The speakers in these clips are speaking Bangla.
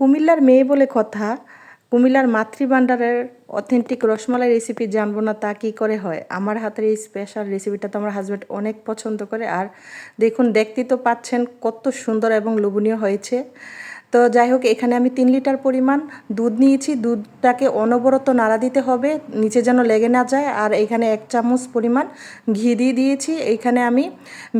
কুমিল্লার মেয়ে বলে কথা, কুমিল্লার মাতৃভাণ্ডারের অথেন্টিক রসমালাই রেসিপি জানব না তা কী করে হয়? আমার হাতের এই স্পেশাল রেসিপিটা তো আমার হাজব্যান্ড অনেক পছন্দ করে। আর দেখুন দেখতেই তো পাচ্ছেন কত সুন্দর এবং লোভনীয় হয়েছে। তো যাই হোক এখানে আমি তিন লিটার পরিমাণ দুধ নিয়েছি। দুধটাকে অনবরত নাড়া দিতে হবে, নিচে যেন লেগে না যায়। আর এখানে এক চামচ পরিমাণ ঘি দিয়ে দিয়েছি। এইখানে আমি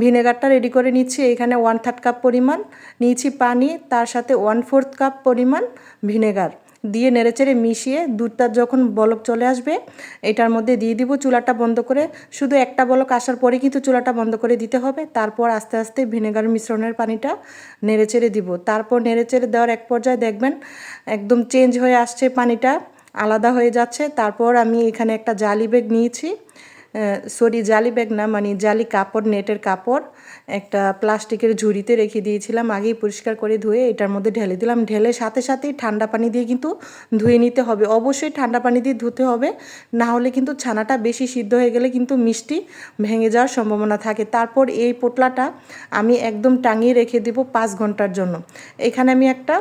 ভিনেগারটা রেডি করে নিচ্ছি। এখানে ওয়ান থার্ড কাপ পরিমাণ নিয়েছি পানি, তার সাথে ওয়ান ফোর্থ কাপ পরিমাণ ভিনেগার দিয়ে নেড়েচেড়ে মিশিয়ে দুধটা যখন বলক চলে আসবে, এটার মধ্যে দিয়ে দিব চুলাটা বন্ধ করে। শুধু একটা বলক আসার পরে কিন্তু চুলাটা বন্ধ করে দিতে হবে। তারপর আস্তে আস্তে ভিনেগার মিশ্রণের পানিটা নেড়েচেড়ে দিব। তারপর নেড়েচেড়ে দেওয়ার এক পর্যায়ে দেখবেন একদম চেঞ্জ হয়ে আসছে পানিটা, আলাদা হয়ে যাচ্ছে। তারপর আমি এখানে একটা জালি বেগ নিয়েছি। সরি, জালি ব্যাগ না মানে জালি কাপড়, নেটের কাপড় একটা প্লাস্টিকের ঝুড়িতে রেখে দিয়েছিলাম, আগেই পরিষ্কার করে ধুয়ে এটার মধ্যে ঢেলে দিলাম। ঢেলে সাথে সাথেই ঠান্ডা পানি দিয়ে কিন্তু ধুয়ে নিতে হবে। অবশ্যই ঠান্ডা পানি দিয়ে ধুতে হবে, না হলে কিন্তু ছানাটা বেশি সিদ্ধ হয়ে গেলে কিন্তু মিষ্টি ভেঙে যাওয়ার সম্ভাবনা থাকে। তারপর এই পোটলাটা আমি একদম টাঙিয়ে রেখে দেব পাঁচ ঘণ্টার জন্য। এখানে আমি একটা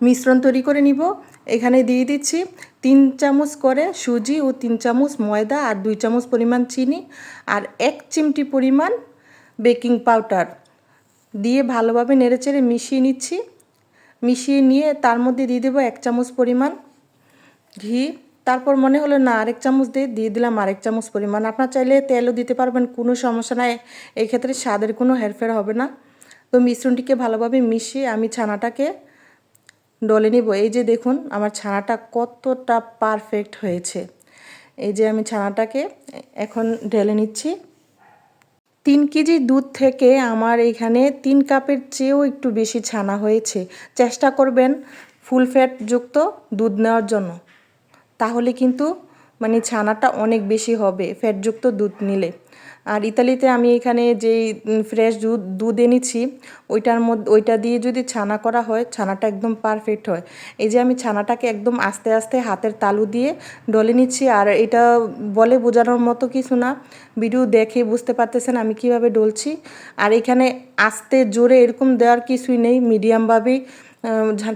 মিশ্রণ তৈরি করে নিব। এখানে দিয়ে দিচ্ছি তিন চামচ করে সুজি ও তিন চামচ ময়দা আর দুই চামচ পরিমাণ চিনি আর এক চিমটি পরিমাণ বেকিং পাউডার দিয়ে ভালোভাবে নেড়েচেড়ে মিশিয়ে নিচ্ছি। মিশিয়ে নিয়ে তার মধ্যে দিয়ে দেবো এক চামচ পরিমাণ ঘি। তারপর মনে হলো না, আরেক চামচ দিয়ে দিয়ে দিলাম আরেক চামচ পরিমাণ। আপনার চাইলে তেলও দিতে পারবেন, কোনো সমস্যা নাই। এক্ষেত্রে স্বাদের কোনো হেরফের হবে না। তো মিশ্রণটিকে ভালোভাবে মিশিয়ে আমি ছানাটাকে ডলে নিব। এই যে দেখুন, আমার ছানাটা কতটা পারফেক্ট হয়েছে। এই যে আমি ছানাটাকে এখন ঢেলে নিচ্ছি। তিন কেজি দুধ থেকে আমার এখানে তিন কাপের চেয়েও একটু বেশি ছানা হয়েছে। চেষ্টা করবেন ফুল ফ্যাট যুক্ত দুধ নেওয়ার জন্য। তাহলে কিন্তু মানে ছানাটা অনেক বেশি হবে, ফ্যাটযুক্ত দুধ নিলে। আর ইতালিতে আমি এখানে যেই ফ্রেশ দুধ দুধ এনেছি, ওইটার মধ্যে, ওইটা দিয়ে যদি ছানা করা হয়, ছানাটা একদম পারফেক্ট হয়। এই যে আমি ছানাটাকে একদম আস্তে আস্তে হাতের তালু দিয়ে ডলে নিচ্ছি, আর এটা বলে বোঝানোর মতো কিছু না। ভিডিও দেখে বুঝতে পারতেছেন আমি কীভাবে ডলছি। আর এখানে আস্তে জোরে এরকম দেওয়ার কিছুই নেই মিডিয়ামভাবেই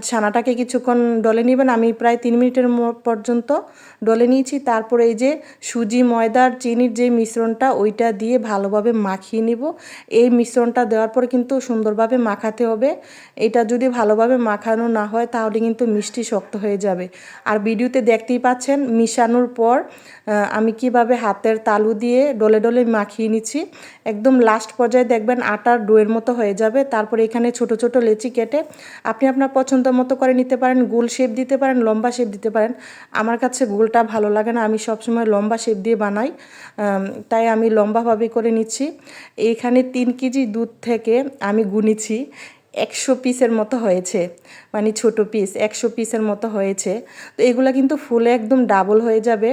ছানাটাকে কিছুক্ষণ ডলে নেবেন। আমি প্রায় তিন মিনিটের পর্যন্ত ডলে নিয়েছি। তারপরে এই যে সুজি, ময়দার, চিনির যে মিশ্রণটা, ওইটা দিয়ে ভালোভাবে মাখিয়ে নিব। এই মিশ্রণটা দেওয়ার পর কিন্তু সুন্দরভাবে মাখাতে হবে। এটা যদি ভালোভাবে মাখানো না হয়, তাহলে কিন্তু মিষ্টি শক্ত হয়ে যাবে। আর ভিডিওতে দেখতেই পাচ্ছেন, মিশানোর পর আমি কীভাবে হাতের তালু দিয়ে ডলে ডলে মাখিয়ে নিচ্ছি। একদম লাস্ট পর্যায়ে দেখবেন আটার ডোয়ের মতো হয়ে যাবে। তারপরে এখানে ছোট ছোট লেচি কেটে আপনি আপনার পছন্দ মতো করে নিতে পারেন, গোল শেপ দিতে পারেন, লম্বা শেপ দিতে পারেন। আমার কাছে গোলটা ভালো লাগে না, আমি সবসময় লম্বা শেপ দিয়ে বানাই। তাই আমি লম্বাভাবে করে নিচ্ছি। এইখানে তিন কেজি দুধ থেকে আমি গুনেছি, একশো পিসের মতো হয়েছে। মানে ছোট পিস একশো পিসের মতো হয়েছে। তো এগুলো কিন্তু ফুলে একদম ডাবল হয়ে যাবে।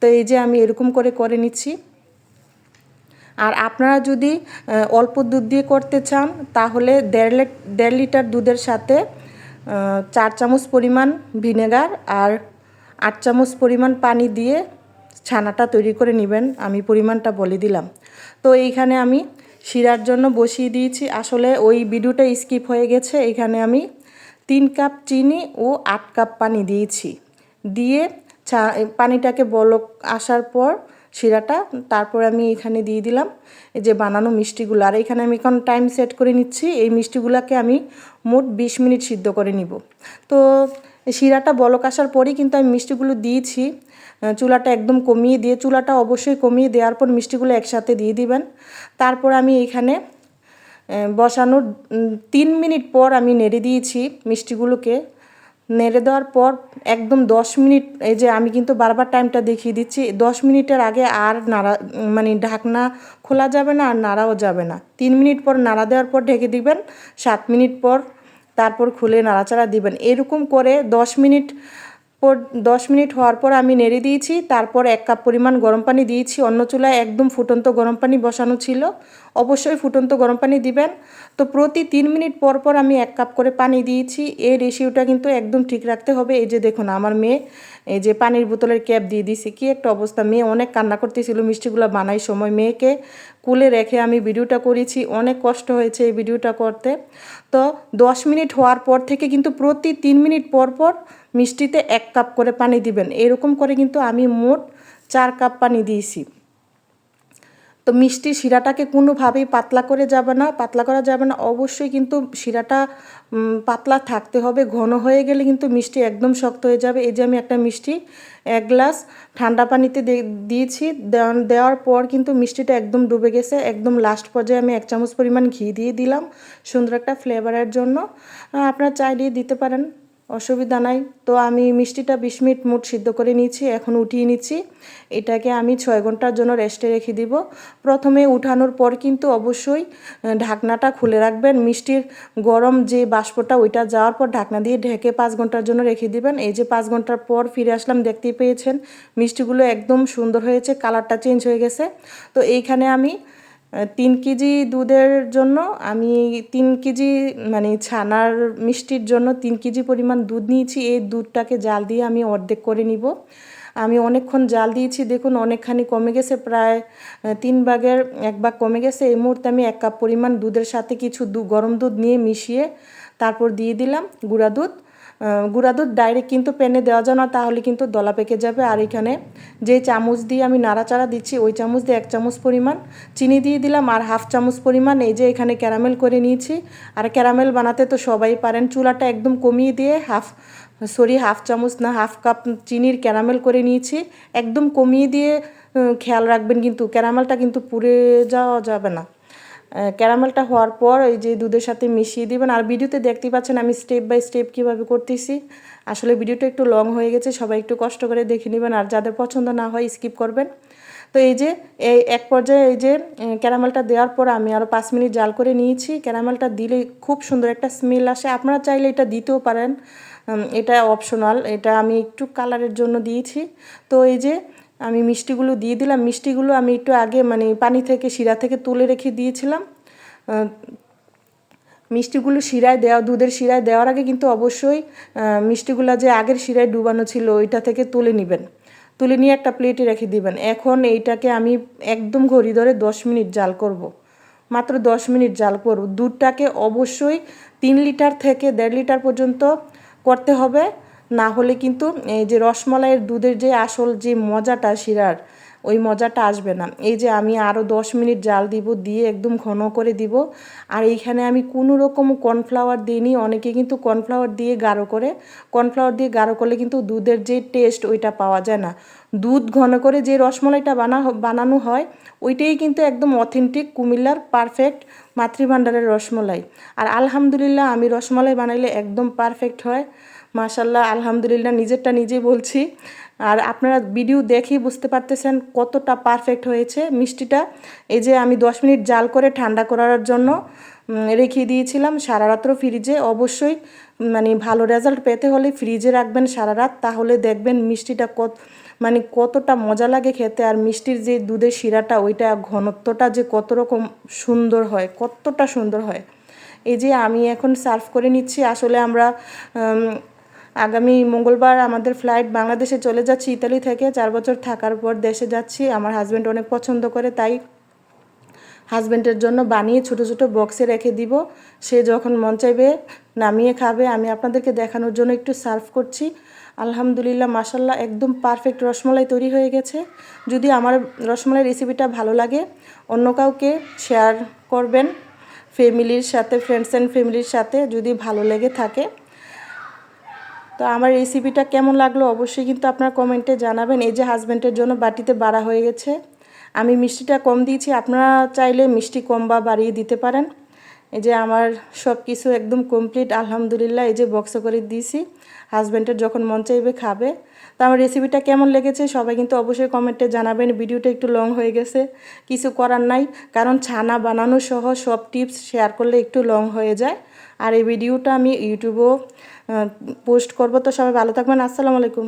তো এই যে আমি এরকম করে করে নিচ্ছি। আর আপনারা যদি অল্প দুধ দিয়ে করতে চান, তাহলে দেড় দেড় লিটার দুধের সাথে চার চামচ পরিমাণ ভিনেগার আর আট চামচ পরিমাণ পানি দিয়ে ছানাটা তৈরি করে নেবেন। আমি পরিমাণটা বলে দিলাম। তো এইখানে আমি শিরার জন্য বসিয়ে দিয়েছি। আসলে ওই ভিডিওটা স্কিপ হয়ে গেছে। এখানে আমি তিন কাপ চিনি ও আট কাপ পানি দিয়েছি। দিয়ে পানিটাকে বলক আসার পর শিরাটা, তারপর আমি এখানে দিয়ে দিলাম এই যে বানানো মিষ্টিগুলো। আর এখানে আমি এখন টাইম সেট করে নিচ্ছি, এই মিষ্টিগুলোকে আমি মোট বিশ মিনিট সিদ্ধ করে নিব। তো শিরাটা বলক আসার পরেই কিন্তু আমি মিষ্টিগুলো দিয়েছি। চুলাটা একদম কমিয়ে দিয়ে, চুলাটা অবশ্যই কমিয়ে দেওয়ার পর মিষ্টিগুলো একসাথে দিয়ে দিবেন। তারপর আমি এখানে বসানোর তিন মিনিট পর আমি নেড়ে দিয়েছি মিষ্টিগুলোকে। নেড়ে দেওয়ার পর একদম দশ মিনিট, এই যে আমি কিন্তু বারবার টাইমটা দেখিয়ে দিচ্ছি, দশ মিনিটের আগে আর নাড়া মানে ঢাকনা খোলা যাবে না আর নাড়াও যাবে না। তিন মিনিট পর নাড়া দেওয়ার পর ঢেকে দিবেন, সাত মিনিট পর তারপর খুলে নাড়াচাড়া দিবেন। এরকম করে দশ মিনিট পর দশ মিনিট হওয়ার পর আমি নেড়ে দিয়েছি, তারপর এক কাপ পরিমাণ গরম পানি দিয়েছি। অন্য চুলায় একদম ফুটন্ত গরম পানি বসানো ছিল। অবশ্যই ফুটন্ত গরম পানি দিবেন। তো প্রতি তিন মিনিট পর পর আমি এক কাপ করে পানি দিয়েছি। এই রেশিওটা কিন্তু একদম ঠিক রাখতে হবে। এই যে দেখুন, আমার মেয়ে, এই যে পানির বোতলের ক্যাপ দিয়ে দিয়েছি। কি একটা অবস্থা! মেয়ে অনেক কান্না করতেছিল, মিষ্টিগুলো বানাই সময় মেয়েকে কুলে রেখে আমি ভিডিওটা করেছি। অনেক কষ্ট হয়েছে এই ভিডিওটা করতে। তো দশ মিনিট হওয়ার পর থেকে কিন্তু প্রতি তিন মিনিট পর পর মিষ্টিতে এক কাপ করে পানি দিবেন। এরকম করে কিন্তু আমি মোট চার কাপ পানি দিয়েছি। তো মিষ্টি শিরাটাকে কোনোভাবেই পাতলা করে যাবে না। পাতলা করা যাবে না। অবশ্যই কিন্তু শিরাটা পাতলা থাকতে হবে। ঘন হয়ে গেলে কিন্তু মিষ্টি একদম শক্ত হয়ে যাবে। এই যে আমি একটা মিষ্টি এক গ্লাস ঠান্ডা পানিতে দিয়েছি। দেওয়ার পর কিন্তু মিষ্টিটা একদম ডুবে গেছে। একদম লাস্ট পর্যায়ে আমি এক চামচ পরিমাণ ঘি দিয়ে দিলাম। সুন্দর একটা ফ্লেভারের জন্য। আপনারা চাইলে দিতে পারেন। অসুবিধা নাই। তো আমি মিষ্টিটা বিশ মিনিট মুট সিদ্ধ করে নিয়েছি, এখন উঠিয়ে নিচ্ছি। এটাকে আমি ছয় ঘণ্টার জন্য রেস্টে রেখে দিব। প্রথমে উঠানোর পর কিন্তু অবশ্যই ঢাকনাটা খুলে রাখবেন। মিষ্টির গরম যে বাষ্পটা, ওইটা যাওয়ার পর ঢাকনা দিয়ে ঢেকে পাঁচ ঘণ্টার জন্য রেখে দিবেন। এই যে পাঁচ ঘণ্টার পর ফিরে আসলাম, দেখতেই পেয়েছেন, মিষ্টিগুলো একদম সুন্দর হয়েছে কালারটা চেঞ্জ হয়ে গেছে। তো এইখানে আমি তিন কেজি দুধের জন্য আমি তিন কেজি মানে ছানার মিষ্টির জন্য তিন কেজি পরিমাণ দুধ নিয়েছি। এই দুধটাকে জাল দিয়ে আমি অর্ধেক করে নিব। আমি অনেকক্ষণ জাল দিয়েছি। দেখুন, অনেকখানি কমে গেছে। প্রায় তিন ভাগের এক ভাগ কমে গেছে। এই মুহূর্তে আমি এক কাপ পরিমাণ দুধের সাথে কিছু গরম দুধ নিয়ে মিশিয়ে তারপর দিয়ে দিলাম গুঁড়া দুধ। গুঁড়া দুধ ডাইরেক্ট কিন্তু প্যানে দেওয়া যায় না, তাহলে কিন্তু দলা পেকে যাবে। আর এখানে যে চামচ দিয়ে আমি নাড়াচাড়া দিচ্ছি, ওই চামচ দিয়ে এক চামচ পরিমাণ চিনি দিয়ে দিলাম, আর হাফ চামচ পরিমাণ এই যে এখানে ক্যারামেল করে নিয়েছি। আর ক্যারামেল বানাতে তো সবাই পারেন, চুলাটা একদম কমিয়ে দিয়ে হাফ সরি হাফ চামচ না, হাফ কাপ চিনির ক্যারামেল করে নিয়েছি। একদম কমিয়ে দিয়ে খেয়াল রাখবেন কিন্তু ক্যারামেলটা কিন্তু পুড়ে যাওয়া যাবে না। ক্যারামেলটা হওয়ার পর এই যে দুধের সাথে মিশিয়ে দিবেন। আর ভিডিওতে দেখতে পাচ্ছেন আমি স্টেপ বাই স্টেপ কীভাবে করতেছি। আসলে ভিডিওটা একটু লং হয়ে গেছে, সবাই একটু কষ্ট করে দেখে নেবেন। আর যাদের পছন্দ না হয় স্কিপ করবেন। তো এই যে, এই এক পর্যায়ে এই যে ক্যারামেলটা দেওয়ার পর আমি আরও পাঁচ মিনিট জাল করে নিয়েছি। ক্যারামেলটা দিলে খুব সুন্দর একটা স্মেল আসে। আপনারা চাইলে এটা দিতেও পারেন। এটা অপশনাল এটা আমি একটু কালারের জন্য দিয়েছি। তো এই যে আমি মিষ্টিগুলো দিয়ে দিলাম। মিষ্টিগুলো আমি একটু আগে মানে পানি থেকে, শিরা থেকে তুলে রেখে দিয়েছিলাম। মিষ্টিগুলো শিরায় দেওয়া, দুধের শিরায় দেওয়ার আগে কিন্তু অবশ্যই মিষ্টিগুলো যে আগের শিরায় ডুবানো ছিল, ওইটা থেকে তুলে নেবেন। তুলে নিয়ে একটা প্লেটে রেখে দিবেন। এখন এইটাকে আমি একদম ঘড়ি ধরে দশ মিনিট জাল করব। মাত্র দশ মিনিট জাল করব। দুধটাকে অবশ্যই তিন লিটার থেকে দেড় লিটার পর্যন্ত করতে হবে। না হলে কিন্তু এই যে রসমলাইয়ের দুধের যে আসল যে মজাটা শিরার, ওই মজাটা আসবে না। এই যে আমি আরও দশ মিনিট জাল দিব, দিয়ে একদম ঘন করে দিব। আর এইখানে আমি কোনো রকম কর্নফ্লাওয়ার দিইনি, অনেকে কিন্তু কর্নফ্লাওয়ার দিয়ে গাঢ় করে, কর্নফ্লাওয়ার দিয়ে গাঢ় করলে কিন্তু দুধের যে টেস্ট ওইটা পাওয়া যায় না। দুধ ঘন করে যে রসমলাইটা বানা, বানানো হয়, ওইটাই কিন্তু একদম অথেন্টিক কুমিল্লার পারফেক্ট মাতৃভাণ্ডারের রসমলাই। আর আলহামদুলিল্লাহ, আমি রসমলাই বানাইলে একদম পারফেক্ট হয়। মাশাল্লাহ আলহামদুলিল্লাহ, নিজেরটা নিজে বলছি। আর আপনারা ভিডিও দেখেই বুঝতে পারতেছেন কতটা পারফেক্ট হয়েছে মিষ্টিটা। এই যে আমি দশ মিনিট জাল করে ঠান্ডা করার জন্য রেখে দিয়েছিলাম সারা ফ্রিজে অবশ্যই মানে ভালো রেজাল্ট পেতে হলে ফ্রিজে রাখবেন সারা রাত তাহলে দেখবেন মিষ্টিটা কত মানে কতটা মজা লাগে খেতে। আর মিষ্টির যে দুধের শিরাটা, ওইটা ঘনত্বটা যে কত রকম সুন্দর হয়, কতটা সুন্দর হয়। এই যে আমি এখন সার্ভ করে নিচ্ছি। আসলে আমরা আগামী মঙ্গলবার আমাদের ফ্লাইট বাংলাদেশে চলে যাচ্ছি ইতালি থেকে। চার বছর থাকার পর দেশে যাচ্ছি। আমার হাজব্যান্ড অনেক পছন্দ করে, তাই হাজব্যান্ডের জন্য বানিয়ে ছোটো ছোটো বক্সে রেখে দিব। সে যখন মন চাইবে নামিয়ে খাবে। আমি আপনাদেরকে দেখানোর জন্য একটু সার্ভ করছি। আলহামদুলিল্লাহ মাসাল্লাহ একদম পারফেক্ট রসমলাই তৈরি হয়ে গেছে। যদি আমার রসমলাই রেসিপিটা ভালো লাগে, অন্য কাউকে শেয়ার করবেন। ফ্যামিলির সাথে ফ্রেন্ডস অ্যান্ড ফ্যামিলির সাথে যদি ভালো লেগে থাকে। তো আমার রেসিপিটা কেমন লাগল অবশ্যই কিন্তু আপনার কমেন্টে জানাবেন। এই যে হাজব্যান্ডের জন্য বাটিতে বাড়া হয়ে গেছে। আমি মিষ্টিটা কম দিয়েছি। আপনারা চাইলে মিষ্টি কম বা বাড়িয়ে দিতে পারেন। এই যে আমার সব কিছু একদম কমপ্লিট আলহামদুলিল্লাহ, এই যে বক্স করে দিয়েছি। হাজব্যান্ডের যখন মন চাইবে খাবে। তো আমার রেসিপিটা কেমন লেগেছে সবাই কিন্তু অবশ্যই কমেন্টে জানাবেন। ভিডিওটা একটু লং হয়ে গেছে। কিছু করার নাই। কারণ ছানা বানানো সহ সব টিপস শেয়ার করলে একটু লং হয়ে যায়। আর এই ভিডিওটা আমি ইউটিউবেও পোস্ট করব। তো সবাই ভালো থাকবেন। আসসালামু আলাইকুম।